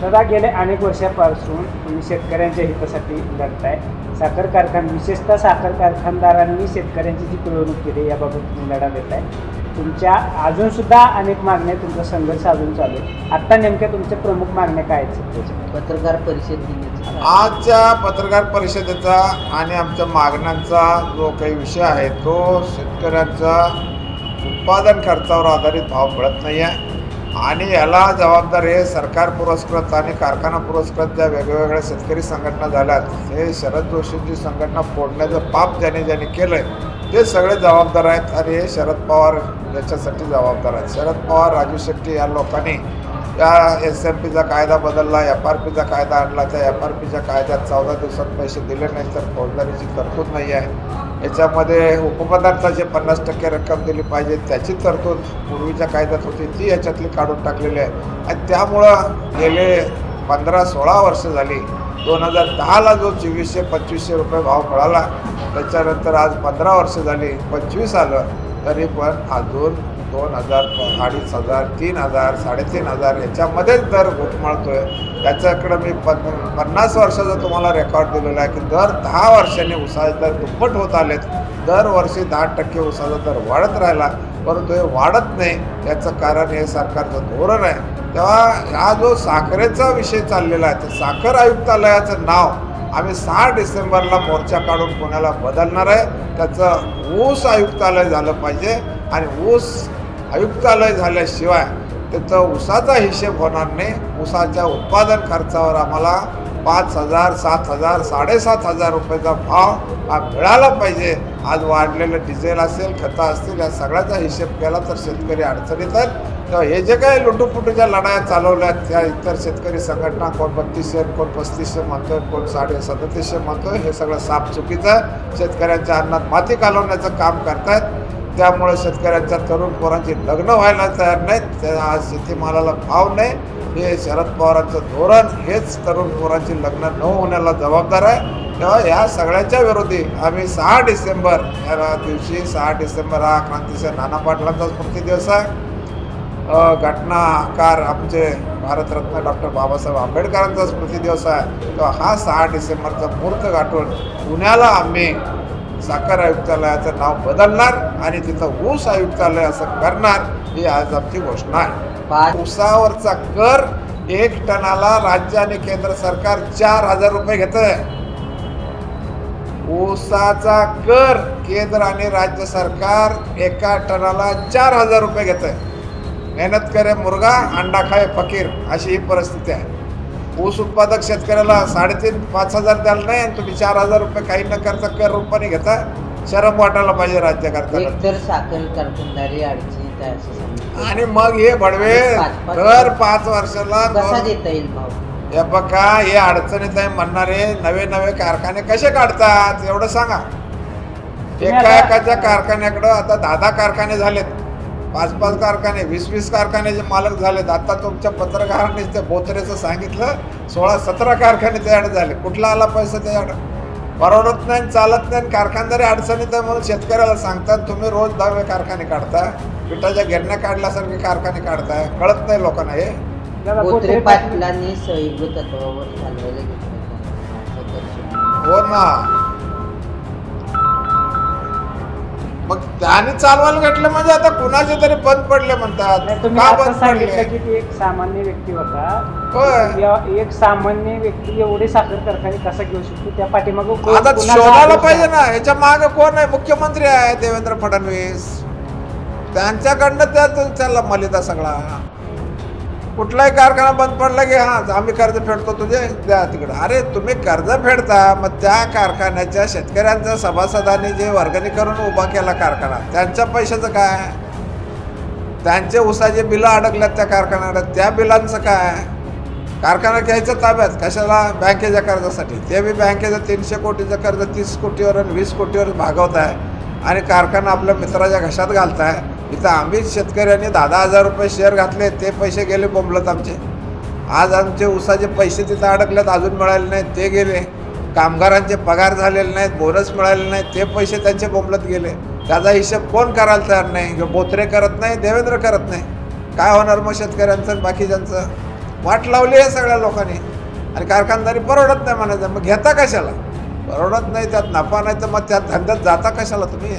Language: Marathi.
दादा गेले अनेक वर्षापासून तुम्ही शेतकऱ्यांच्या हितासाठी लढताय. साखर कारखान विशेषतः साखर कारखानदारांनी शेतकऱ्यांची जी पिळवणूक केली याबाबत तुम्ही लढा देताय. तुमच्या अजूनसुद्धा अनेक मागण्या तुमचा संघर्ष अजून चालू आहे. आत्ता नेमक्या तुमच्या प्रमुख मागण्या काय आहेत पत्रकार परिषद घेण्याची. आजच्या पत्रकार परिषदेचा आणि आमच्या मागण्यांचा जो काही विषय आहे तो शेतकऱ्यांचा उत्पादन खर्चावर आधारित भाव मिळत नाही आहे आणि याला जबाबदार हे सरकार पुरस्कृत आणि कारखाना पुरस्कृत ज्या वेगवेगळ्या शेतकरी संघटना झाल्यात हे शरद जोशींची संघटना फोडण्याचं पाप ज्याने ज्याने केलं आहे ते सगळे जबाबदार आहेत आणि हे शरद पवार याच्यासाठी जबाबदार आहेत. शरद पवार राजू शेट्टी या लोकांनी या एस एम पीचा कायदा बदलला एफ आर पीचा कायदा आणला त्या एफ आर पीच्या कायद्यात चौदा दिवसात पैसे दिले नाही तर फौजदारीची तरतूद नाही आहे. याच्यामध्ये उपपदार्थाचे पन्नास टक्के रक्कम दिली पाहिजे त्याची तरतूद पूर्वीच्या कायद्यात होती ती याच्यातली काढून टाकलेली आहे. आणि त्यामुळं गेले पंधरा सोळा वर्ष झाली. दोन हजार दहाला जो चोवीसशे पंचवीसशे रुपये भाव मिळाला त्याच्यानंतर आज पंधरा वर्ष झाली पंचवीस आलं तरी पण अजून दोन हजार अडीच हजार तीन हजार साडेतीन हजार याच्यामध्येच दर घुटमळतोय. त्याच्याकडं मी पन पन्नास वर्षाचा तुम्हाला रेकॉर्ड दिलेला आहे की दर दहा वर्षांनी उसाचे दर दुप्पट होत आलेत. दरवर्षी दहा टक्के उसाचा दर वाढत राहिला परंतु हे वाढत नाही. याचं कारण हे सरकारचं धोरण आहे. तेव्हा हा जो साखरेचा विषय चाललेला आहे तर साखर आयुक्तालयाचं नाव आम्ही सहा डिसेंबरला मोर्चा काढून पुण्याला बदलणार आहे त्याचं ऊस आयुक्तालय झालं पाहिजे आणि ऊस आयुक्तालय झाल्याशिवाय त्याचं ऊसाचा हिशेब होणार नाही. ऊसाच्या उत्पादन खर्चावर आम्हाला पाच हजार सात हजार साडेसात हजार रुपयाचा भाव हा मिळाला पाहिजे. आज वाढलेलं डिझेल असेल खतं असतील या सगळ्याचा हिशेब केला तर शेतकरी अडचणीत आहेत. तेव्हा हे जे काही लुटूपुटूच्या लढाया चालवल्या त्या इतर शेतकरी संघटना कोण बत्तीसशे कोण पस्तीसशे म्हणतोय कोण साडे सदतीसशे म्हणतोय हे सगळं साफ चुकीचं आहे. शेतकऱ्यांच्या अन्नात माती घालवण्याचं काम करतायत. त्यामुळे शेतकऱ्यांच्या तरुण पोरांची लग्न व्हायला तयार नाहीत. त्या आज शेतीमालाला भाव नाही. हे शरद पवारांचं धोरण हेच तरुण पोरांची लग्न न होण्याला जबाबदार आहे. तेव्हा या सगळ्यांच्या विरोधी आम्ही सहा डिसेंबर या दिवशी सहा डिसेंबर हा क्रांतीचा नाना पाटलांचा स्मृतिदिवस आहे. घटनाकार आमचे भारतरत्न डॉक्टर बाबासाहेब आंबेडकरांचा स्मृतिदिवस आहे. तेव्हा हा सहा डिसेंबरचा मूर्त गाठून पुण्याला आम्ही साखर आयुक्तालयाचं नाव बदलणार आणि तिथं ऊस आयुक्तालय असं करणार. ही आज आमची घोषणा आहे. ऊसावरचा कर एक टनाला राज्य आणि केंद्र सरकार चार हजार रुपये घेत ऊसाचा कर केंद्र आणि राज्य सरकार एका टनाला चार हजार रुपये घेत मेहनत करे मुर्गा अंडा खाय फकीर अशी ही परिस्थिती आहे. ऊस उत्पादक शेतकऱ्याला साडेतीन पाच हजार द्याल नाही आणि तुम्ही चार हजार रुपये काही न करता कर रूपाने घेता शरम वाटायला पाहिजे राज्य असं सांगितलं आणि मग हे भडवे पाच- पाच- दर पाच वर्षाला कसा दोन- देता येईल भाव हे बघा हे अडचणीत आहे म्हणणारे नवे नवे कारखाने कसे काढतात? एवढं सांगा. एका एकाच्या कारखान्याकडं आता दहा दहा कारखाने झालेत. पाच पाच कारखाने वीस वीस कारखान्याचे मालक झालेत. आता तुमच्या पत्रकारांनी ते बोत्रेचं सांगितलं सोळा सतरा कारखाने त्याच्याकडे झाले. कुठला आला पैसा त्याच्याकडे परवडत नाही चालत नाही कारखानदारी अडचणीत आहे म्हणून शेतकऱ्याला सांगतात तुम्ही रोज दहावे कारखाने काढता. पिठाच्या गिरण्या काढल्यासारखे कारखाने काढताय. कळत नाही लोकांना हे. पाटलांनी तत्वावर घेतलं हो ना. मग त्याने चालवायला घेतलं म्हणजे आता कुणाचे तरी बंद पडले म्हणतात. तुम्ही का आता बंद सांगितलं पडले की ती एक सामान्य व्यक्ती होता. होय. या- एक सामान्य व्यक्ती एवढे साखर कारखाने कसा घेऊ शकतो? त्या पाठीमागं कोण- आता शोधायला पाहिजे? ना. याच्या मागे कोण आहे? मुख्यमंत्री आहे देवेंद्र फडणवीस. त्यांच्याकडनं त्या चालला मलिदा सगळा. कुठलाही कारखाना बंद पडला की हां आम्ही कर्ज फेडतो तुझे द्या तिकडं. अरे तुम्ही कर्ज फेडता मग त्या कारखान्याच्या शेतकऱ्यांच्या सभासदांनी जे वर्गणी करून उभा केला कारखाना त्यांच्या पैशाचं काय? त्यांचे उसाचे बिलं अडकल्यात त्या कारखान्यात त्या बिलांचं काय? कारखाना घ्यायचं ताब्यात कशाला बँकेच्या कर्जासाठी? ते बी बँकेचं तीनशे कोटीचं कर्ज तीस कोटीवर आणि वीस कोटीवर भागवत आहे आणि कारखाना आपल्या मित्राच्या घशात घालत आहे इथं आम्ही शेतकऱ्यांनी दहा दहा हजार रुपये शेअर घातले ते पैसे गेले बोंबलत आमचे. आज आमचे उसाचे पैसे तिथं अडकलेत अजून मिळाले नाहीत ते गेले. कामगारांचे पगार झालेले नाहीत बोनस मिळाले नाहीत ते पैसे त्यांचे बोंबलत गेले. त्याचा हिशेब कोण करायला तयार नाही? किंवा बोत्रे करत नाही देवेंद्र करत नाही. काय होणार मग शेतकऱ्यांचं आणि बाकीच्यांचं? वाट लावली आहे सगळ्या लोकांनी. आणि कारखानदारी परवडत नाही म्हणायचं. मग घेता कशाला? परवडत नाही त्यात नफा नाही तर मग त्यात धंद्यात जाता कशाला तुम्ही?